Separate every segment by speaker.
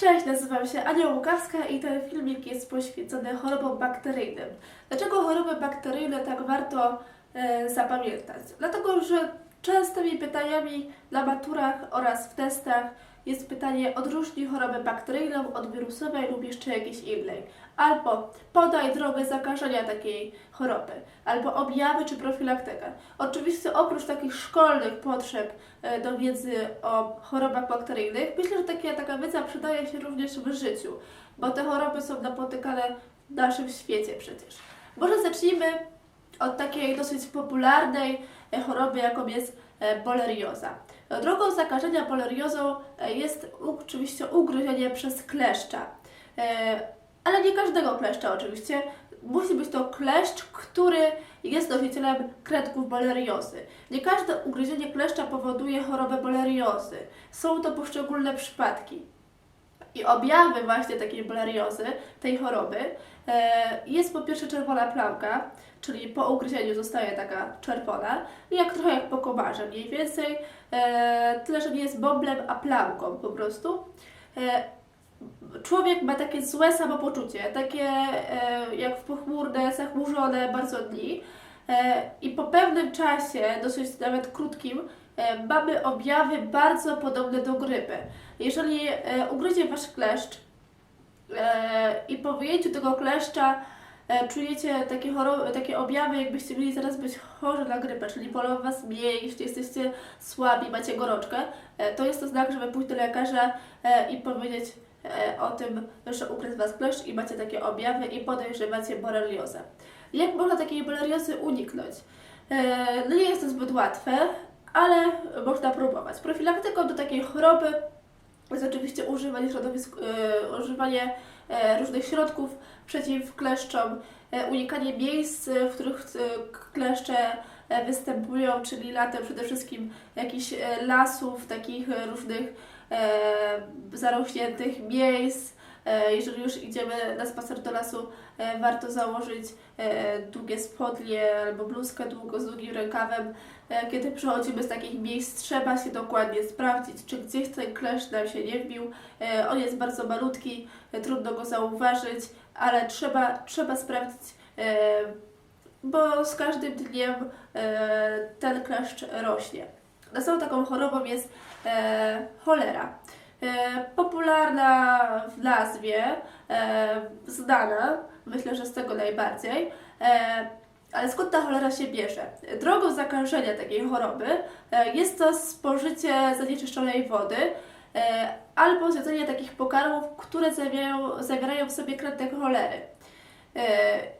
Speaker 1: Cześć, nazywam się Ania Łukawska i ten filmik jest poświęcony chorobom bakteryjnym. Dlaczego choroby bakteryjne tak warto e, zapamiętać? Dlatego, że częstymi pytaniami na maturach oraz w testach jest pytanie odróżnij chorobę bakteryjną od wirusowej lub jeszcze jakiejś innej. Albo podaj drogę zakażenia takiej choroby, albo objawy czy profilaktykę. Oczywiście oprócz takich szkolnych potrzeb e, do wiedzy o chorobach bakteryjnych, myślę, że takie, taka wiedza przydaje się również w życiu, bo te choroby są napotykane w naszym świecie przecież. Może zacznijmy od takiej dosyć popularnej e, choroby, jaką jest e, bolerioza. Drogą zakażenia boleriozą e, jest oczywiście ugryzienie przez kleszcza. E, Ale nie każdego kleszcza oczywiście. Musi być to kleszcz, który jest nosicielem kredków boleriozy. Nie każde ugryzienie kleszcza powoduje chorobę boleriozy. Są to poszczególne przypadki. I objawy właśnie takiej boleriozy, tej choroby, e, jest po pierwsze czerwona plamka, czyli po ugryzieniu zostaje taka czerwona, jak trochę jak po komarze mniej więcej, e, tyle że nie jest bąblem, a plamką po prostu. E, człowiek ma takie złe samopoczucie, takie e, jak w pochmurne, zachmurzone bardzo dni e, i po pewnym czasie, dosyć nawet krótkim, e, mamy objawy bardzo podobne do grypy. Jeżeli e, ugryzie Wasz kleszcz e, i po wyjęciu tego kleszcza czujecie takie, choroby, takie objawy, jakbyście mieli zaraz być chorzy na grypę, czyli bolą Was mięśnie, jesteście słabi, macie gorączkę, e, to jest to znak, żeby pójść do lekarza e, i powiedzieć e, o tym, że ugryzł Was kleszcz i macie takie objawy i podejrzewacie boreliozę. Jak można takiej boreliozy uniknąć? E, No nie jest to zbyt łatwe, ale można próbować. Profilaktyką do takiej choroby jest oczywiście używanie, środowisk, e, używanie e, różnych środków przeciwkleszczom, e, unikanie miejsc, e, w których e, kleszcze e, występują, czyli latem przede wszystkim jakichś e, lasów, takich e, różnych e, zarośniętych miejsc. E, jeżeli już idziemy na spacer do lasu, e, warto założyć e, długie spodnie albo bluzkę długo z długim rękawem. E, Kiedy przechodzimy z takich miejsc, trzeba się dokładnie sprawdzić, czy gdzieś ten kleszcz nam się nie wbił. E, On jest bardzo malutki, e, trudno go zauważyć, ale trzeba, trzeba sprawdzić, e, bo z każdym dniem e, ten kleszcz rośnie. Następną taką chorobą jest e, cholera. E, popularna w nazwie, e, znana, myślę, że z tego najbardziej. E, ale skąd ta cholera się bierze? Drogą zakażenia takiej choroby e, jest to spożycie zanieczyszczonej wody e, albo zjedzenie takich pokarmów, które zawierają, zawierają w sobie kretek cholery.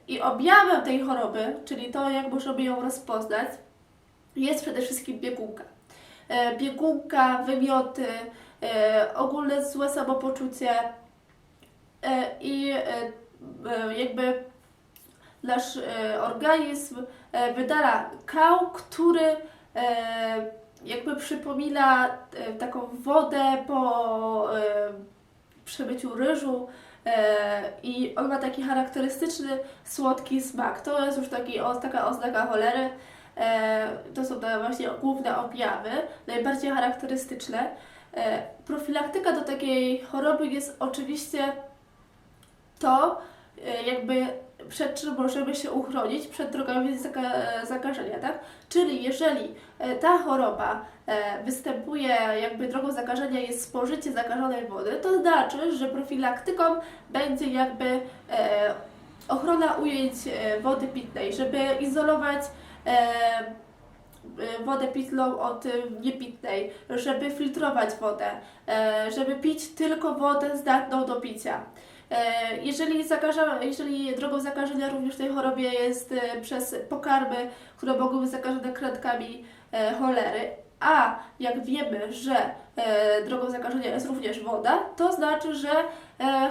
Speaker 1: I objawem tej choroby, czyli to, jak możemy ją rozpoznać, jest przede wszystkim biegunka. Biegunka, wymioty, ogólne złe samopoczucie i jakby nasz e, organizm e, wydala kał, który e, jakby przypomina e, taką wodę po e, przebyciu ryżu e, i on ma taki charakterystyczny słodki smak. To jest już taki, taka oznaka cholery. E, to są te właśnie główne objawy, najbardziej charakterystyczne. E, profilaktyka do takiej choroby jest oczywiście to, e, jakby przed czym możemy się uchronić, przed drogami zaka zakażenia, tak? Czyli jeżeli e, ta choroba e, występuje, jakby drogą zakażenia jest spożycie zakażonej wody, to znaczy, że profilaktyką będzie jakby e, ochrona ujęć e, wody pitnej, żeby izolować e, e, wodę pitną od e, niepitnej, żeby filtrować wodę, e, żeby pić tylko wodę zdatną do picia. E, Jeżeli, zakaża, jeżeli drogą zakażenia również w tej chorobie jest e, przez pokarmy, które mogą być zakażone kredkami e, cholery, a jak wiemy, że drogą zakażenia jest również woda, to znaczy, że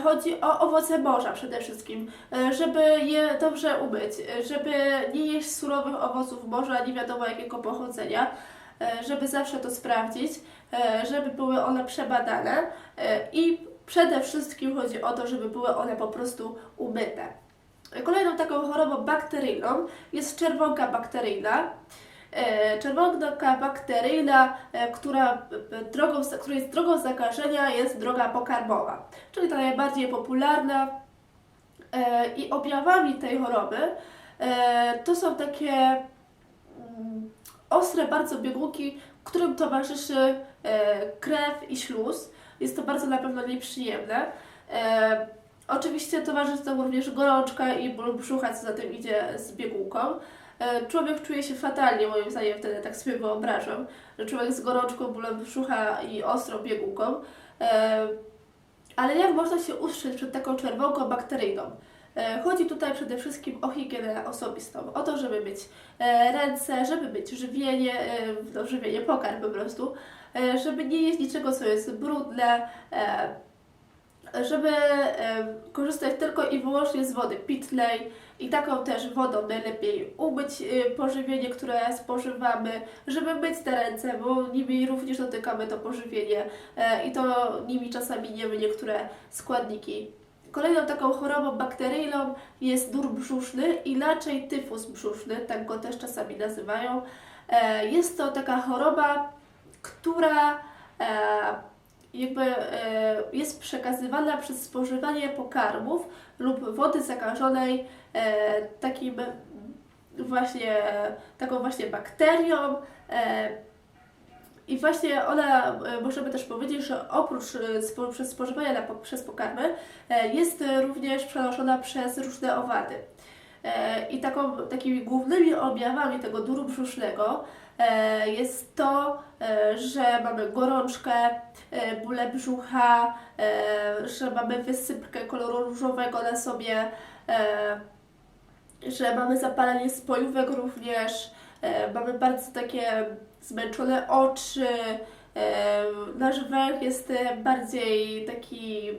Speaker 1: chodzi o owoce morza przede wszystkim, żeby je dobrze umyć, żeby nie jeść surowych owoców morza, nie wiadomo jakiego pochodzenia, żeby zawsze to sprawdzić, żeby były one przebadane i przede wszystkim chodzi o to, żeby były one po prostu umyte. Kolejną taką chorobą bakteryjną jest czerwonka bakteryjna. E, Czerwonka bakteryjna, e, która, e, drogą, której drogą zakażenia jest droga pokarmowa, czyli ta najbardziej popularna. I objawami tej choroby to są takie mm, ostre bardzo biegunki, którym towarzyszy krew i śluz. Jest to bardzo na pewno nieprzyjemne. E, oczywiście towarzyszy temu również gorączka i ból brzucha, co za tym idzie z biegunką. E, człowiek czuje się fatalnie, moim zdaniem wtedy tak sobie wyobrażam, że człowiek z gorączką, bólem brzucha i ostrą biegunką. E, ale jak można się ustrzec przed taką czerwonką bakteryjną? E, Chodzi tutaj przede wszystkim o higienę osobistą, o to, żeby myć e, ręce, żeby myć żywienie, e, no żywienie, pokarm po prostu, żeby nie jeść niczego, co jest brudne, e, żeby e, korzystać tylko i wyłącznie z wody pitnej i taką też wodą najlepiej umyć e, pożywienie, które spożywamy, żeby myć te ręce, bo nimi również dotykamy to pożywienie e, i to nimi czasami niemy niektóre składniki Kolejną taką chorobą bakteryjną jest dur brzuszny, inaczej tyfus brzuszny, tak go też czasami nazywają. E, Jest to taka choroba, która e, jakby e, jest przekazywana przez spożywanie pokarmów lub wody zakażonej e, takim właśnie, taką właśnie bakterią. i właśnie ona, możemy też powiedzieć, że oprócz przez spożywania na, przez pokarmy, jest również przenoszona przez różne owady. E, I taką, takimi głównymi objawami tego duru brzusznego e, jest to, e, że mamy gorączkę, bóle brzucha, że mamy wysypkę koloru różowego na sobie, że mamy zapalenie spojówek również, mamy bardzo takie zmęczone oczy, nasz węch jest bardziej taki,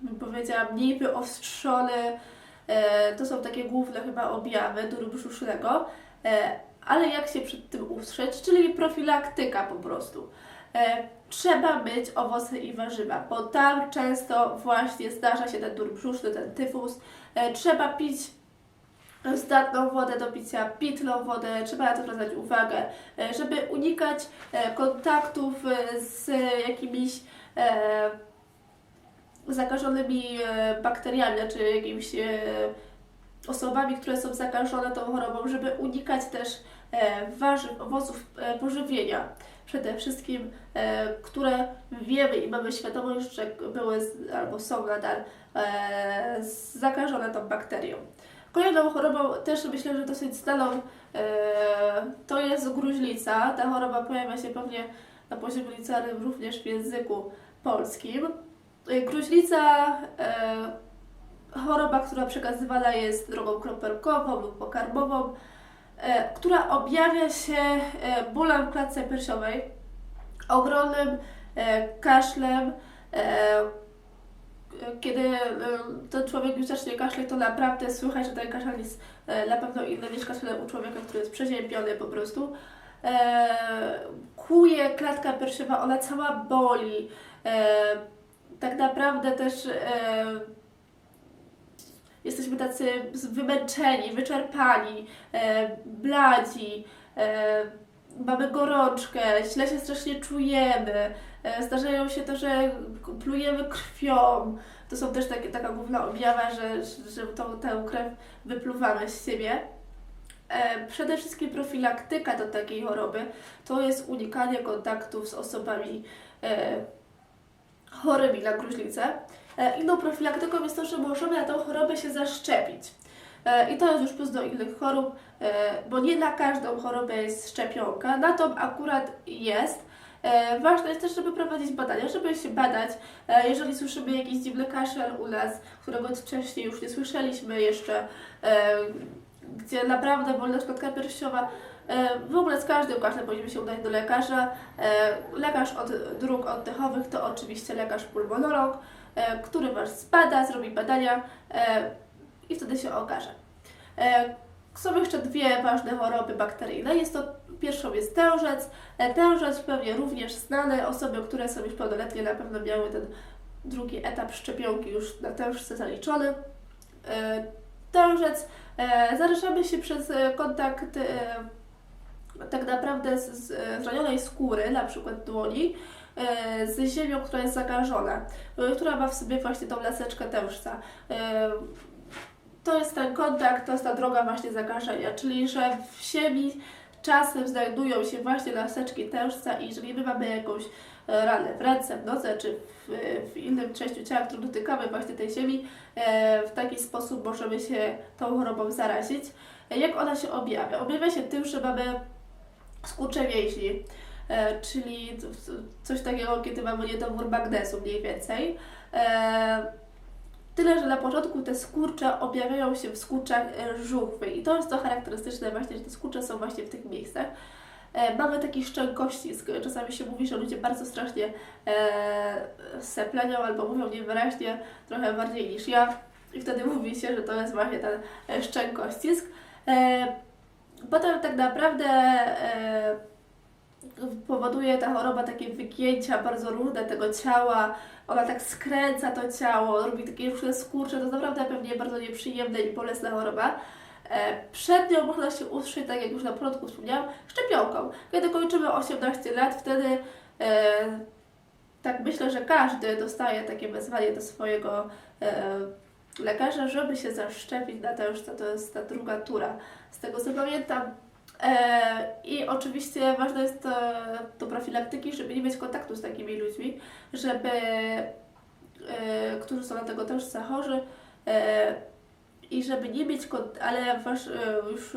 Speaker 1: bym powiedziała, mniej wyostrzony. E, to są takie główne chyba objawy duru brzusznego. E, ale jak się przed tym ustrzec, czyli profilaktyka po prostu. E, trzeba myć owoce i warzywa, bo tam często właśnie zdarza się ten dur brzuszny, ten tyfus. Trzeba pić zdatną wodę do picia, pitną wodę, trzeba na to zwracać uwagę, żeby unikać kontaktów z jakimiś zakażonymi e, bakteriami, czy jakimiś e, osobami, które są zakażone tą chorobą, żeby unikać też e, warzyw, owoców pożywienia. Przede wszystkim, które wiemy i mamy świadomość, że były albo są nadal zakażone tą bakterią. Kolejną chorobą, też myślę, że dosyć znaną, to jest gruźlica. Ta choroba pojawia się pewnie na poziomie licealnym również w języku polskim. E, Gruźlica, e, choroba, która przekazywana jest drogą kropelkową lub pokarmową, e, która objawia się bólem w klatce piersiowej, ogromnym e, kaszlem, e, kiedy ten człowiek już zacznie kaszleć, to naprawdę słychać, że ten kaszel jest na pewno inny niż kaszel u człowieka, który jest przeziębiony po prostu. E, kłuje klatka piersiowa, ona cała boli. Tak naprawdę też e, jesteśmy tacy wymęczeni, wyczerpani, e, bladzi, e, mamy gorączkę, źle się strasznie czujemy. E, Zdarzają się to, że plujemy krwią. To są też takie, taka główna objawa, że, że tą, tę krew wypluwamy z siebie. E, Przede wszystkim profilaktyka do takiej choroby to jest unikanie kontaktów z osobami e, chorymi na gruźlicę. E, Inną profilaktyką jest to, że możemy na tą chorobę się zaszczepić. E, I to jest już plus do innych chorób, e, bo nie na każdą chorobę jest szczepionka, na tą akurat jest. Ważne jest też, żeby prowadzić badania, żeby się badać. Jeżeli słyszymy jakiś dziwny kaszel u nas, którego wcześniej już nie słyszeliśmy jeszcze, gdzie naprawdę boli na przykład klatka piersiowa, e, w ogóle z każdym kaszlem powinniśmy się udać do lekarza. E, Lekarz od dróg oddechowych to oczywiście lekarz pulmonolog, e, który Was zbada, zrobi badania i wtedy się okaże. Są jeszcze dwie ważne choroby bakteryjne. Jest to pierwszą jest tężec. Tężec pewnie również znane. Osoby, które są już pełnoletnie na pewno miały ten drugi etap szczepionki już na tężce zaliczony. Dążec. E, zarażamy się przez e, kontakt e, tak naprawdę z, z zranionej skóry, na przykład dłoni, z ziemią, która jest zakażona, e, która ma w sobie właśnie tą laseczkę tężca. To jest ten kontakt, to jest ta droga właśnie zakażenia, czyli że w ziemi czasem znajdują się właśnie laseczki tężca i jeżeli my mamy jakąś e, ranę w ręce, w nodze czy w, w innym częściu ciała, którą dotykamy właśnie tej ziemi, e, w taki sposób możemy się tą chorobą zarazić. Jak ona się objawia? Objawia się tym, że mamy skurcze mięśni, e, czyli coś takiego, kiedy mamy niedobór magnezu mniej więcej. Tyle, że na początku te skurcze objawiają się w skurczach e, żuchwy i to jest to charakterystyczne właśnie, że te skurcze są właśnie w tych miejscach. E, mamy taki szczękościsk. Czasami się mówi, że ludzie bardzo strasznie e, seplenią albo mówią niewyraźnie, trochę bardziej niż ja i wtedy mówi się, że to jest właśnie ten e, szczękościsk. E, potem tak naprawdę e, powoduje ta choroba takie wygięcia bardzo różne tego ciała, ona tak skręca to ciało, robi takie różne skurcze, to jest naprawdę pewnie bardzo nieprzyjemna i bolesna choroba. E, Przed nią można się ustrzec, tak jak już na początku wspomniałam, szczepionką. Kiedy kończymy 18 lat, wtedy e, tak myślę, że każdy dostaje takie wezwanie do swojego e, lekarza, żeby się zaszczepić na tężce, to jest ta druga tura, z tego co pamiętam. E, I oczywiście ważne jest to, do profilaktyki, żeby nie mieć kontaktu z takimi ludźmi, żeby, e, którzy są na tego tężca chorzy, e, i żeby nie mieć ale wasz, już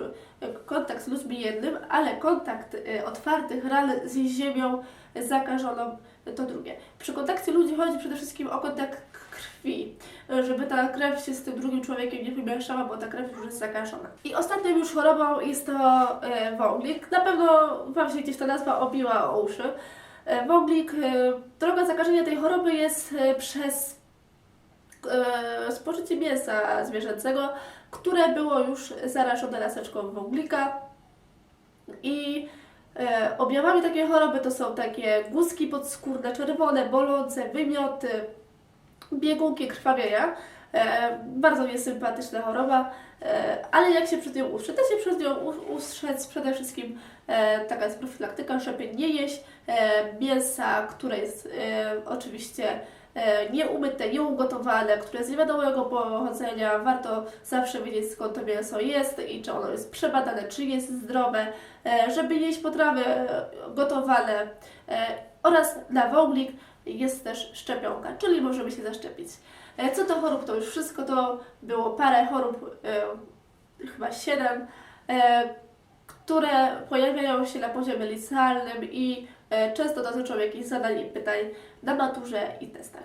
Speaker 1: kontakt z ludźmi jednym, ale kontakt otwartych ran z ziemią zakażoną to drugie. Przy kontakcie ludzi chodzi przede wszystkim o kontakt krwi, żeby ta krew się z tym drugim człowiekiem nie wymieszała, bo ta krew już jest zakażona. I ostatnią już chorobą jest to e, wąglik. Na pewno Wam się gdzieś ta nazwa obiła o uszy. E, wąglik, e, droga zakażenia tej choroby jest przez spożycie mięsa zwierzęcego, które było już zarażone laseczką wąglika. I e, objawami takiej choroby to są takie guzki podskórne, czerwone, bolące, wymioty, biegunki krwawienia. E, bardzo niesympatyczna choroba, e, ale jak się przed nią ustrzec? Da się przed nią ustrzec przede wszystkim e, taka jest profilaktyka, żeby nie jeść e, mięsa, które jest e, oczywiście e, nieumyte, nieugotowane, które jest niewiadomego pochodzenia. Warto zawsze wiedzieć skąd to mięso jest i czy ono jest przebadane, czy jest zdrowe, e, żeby jeść potrawy e, gotowane e, oraz na wąglik jest też szczepionka, czyli możemy się zaszczepić. E, Co do chorób, to już wszystko to było parę chorób, e, chyba siedem, e, które pojawiają się na poziomie licealnym i e, często dotyczą jakichś zadań i pytań na maturze i testach.